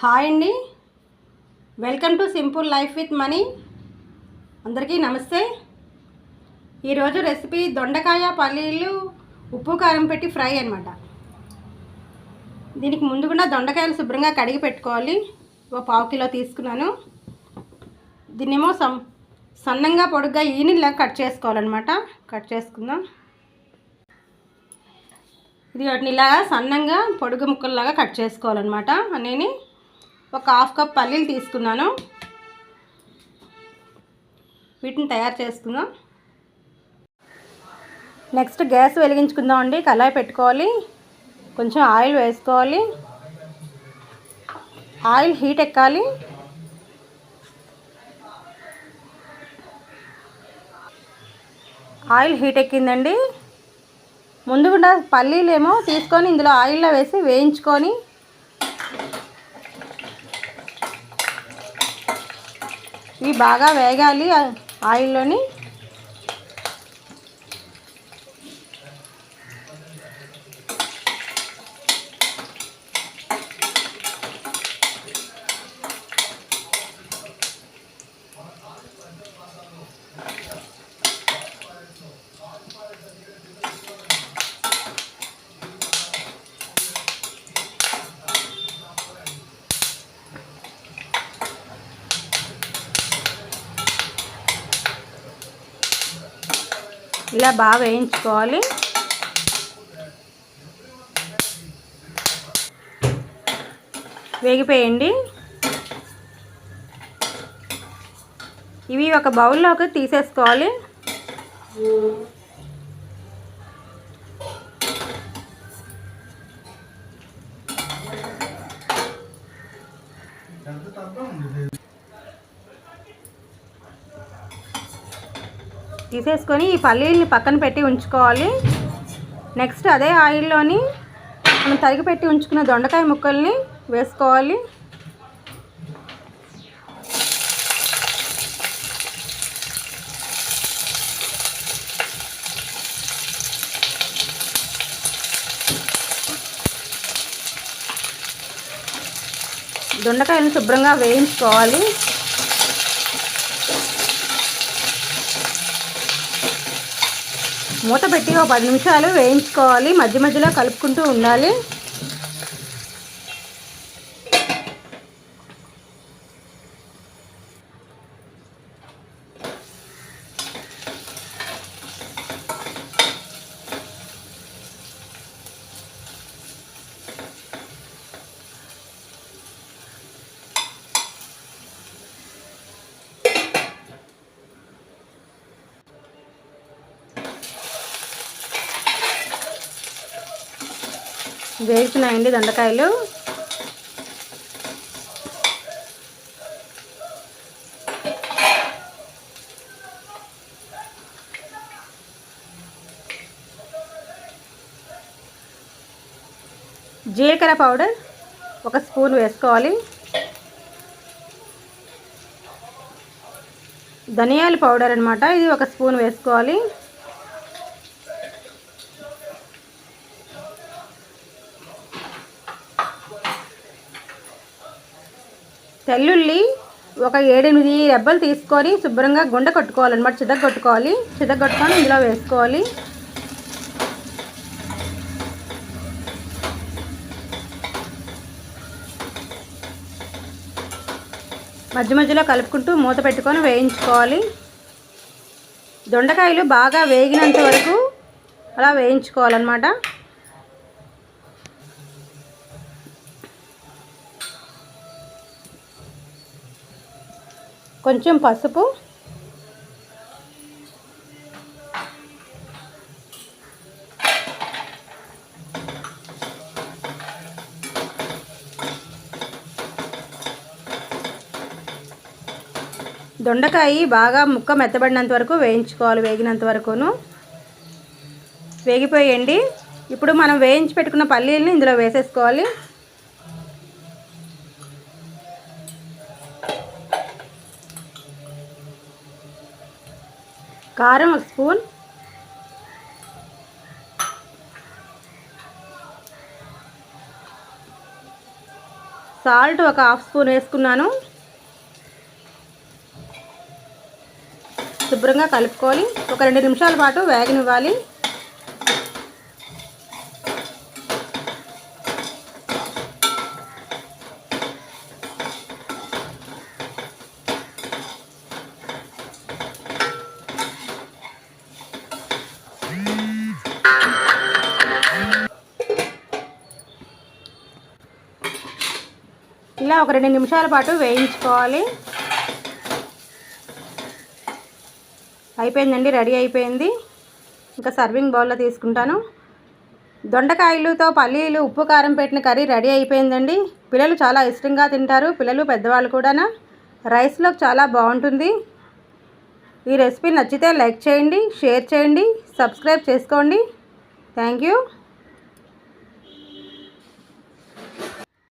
Hi అండి. Welcome to simple life with money అందరికీ నమస్తే. ఈరోజు రెసిపీ దొండకాయ పల్లీలు ఉప్పు కారం పెట్టి ఫ్రై అనమాట దీనికి ముందుగా దొండకాయలు శుభ్రంగా కడిగి పెట్టుకోవాలి. ఓ పావు కిలో తీసుకున్నాను. దీన్నేమో సం సన్నంగా పొడుగ్గా ఈనిలా కట్ చేసుకోవాలన్నమాట. కట్ చేసుకుందాం. ఇది వాటిని ఇలాగా సన్నంగా పొడుగు ముక్కల్లాగా కట్ చేసుకోవాలన్నమాట. నేను ఒక హాఫ్ కప్ పల్లీలు తీసుకున్నాను. వీటిని తయారు చేసుకుందాం. నెక్స్ట్ గ్యాస్ వెలిగించుకుందాం అండి కళాయి పెట్టుకోవాలి. కొంచెం ఆయిల్ వేసుకోవాలి. ఆయిల్ హీట్ ఎక్కాలి. ఆయిల్ హీట్ ఎక్కిందండి. ముందుగుండా పల్లీలేమో తీసుకొని ఇందులో ఆయిల్లో వేసి వేయించుకొని ఇవి బాగా వేగాలి ఆయిల్లోని. ఇలా బాగా వేయించుకోవాలి. వేగిపోయండి. ఇవి ఒక బౌల్లోకి తీసేసుకోవాలి. తీసేసుకొని ఈ పల్లీల్ని పక్కన పెట్టి ఉంచుకోవాలి. నెక్స్ట్ అదే ఆయిల్లోని మనం తరిగి పెట్టి ఉంచుకున్న దొండకాయ ముక్కల్ని వేసుకోవాలి. దొండకాయలను శుభ్రంగా వేయించుకోవాలి. మూత పెట్టి ఒక పది నిమిషాలు వేయించుకోవాలి. మధ్య మధ్యలో కలుపుకుంటూ ఉండాలి. వేగుతున్నాయండి దొండకాయలు. జీలకర్ర పౌడర్ ఒక స్పూన్ వేసుకోవాలి. ధనియాల పౌడర్ అనమాట ఇది ఒక స్పూన్ వేసుకోవాలి. తెల్లుల్లి ఒక ఏడెనిమిది రెబ్బలు తీసుకొని శుభ్రంగా గుండె కొట్టుకోవాలన్నమాట. చిదగ కొట్టుకోవాలి. చిదగ కొట్టుకొని ఇందులో వేసుకోవాలి. మధ్య మధ్యలో కలుపుకుంటూ మూత పెట్టుకొని వేయించుకోవాలి. దొండకాయలు బాగా వేగినంత వరకు అలా వేయించుకోవాలన్నమాట. కొంచెం పసుపు. దొండకాయ బాగా ముక్క మెత్తబడినంత వరకు వేయించుకోవాలి వేగినంత వరకును. వేగిపోయండి. ఇప్పుడు మనం వేయించి పెట్టుకున్న పల్లీలని ఇందులో వేసేసుకోవాలి. కారం ఒక స్పూన్. సాల్ట్ ఒక హాఫ్ స్పూన్ వేసుకున్నాను. శుభ్రంగా కలుపుకొని ఒక రెండు నిమిషాల పాటు వేగనివ్వాలి. ఇలా ఒక రెండు నిమిషాల పాటు వేయించుకోవాలి. అయిపోయిందండి రెడీ అయిపోయింది. ఇంకా సర్వింగ్ బౌల్లో తీసుకుంటాను. దొండకాయలతో పల్లీలు ఉప్పు కారం పెట్టిన కర్రీ రెడీ అయిపోయిందండి. పిల్లలు చాలా ఇష్టంగా తింటారు పిల్లలు పెద్దవాళ్ళు కూడా రైస్లో చాలా బాగుంటుంది. ఈ రెసిపీ నచ్చితే లైక్ చేయండి షేర్ చేయండి సబ్స్క్రైబ్ చేసుకోండి. Thank you.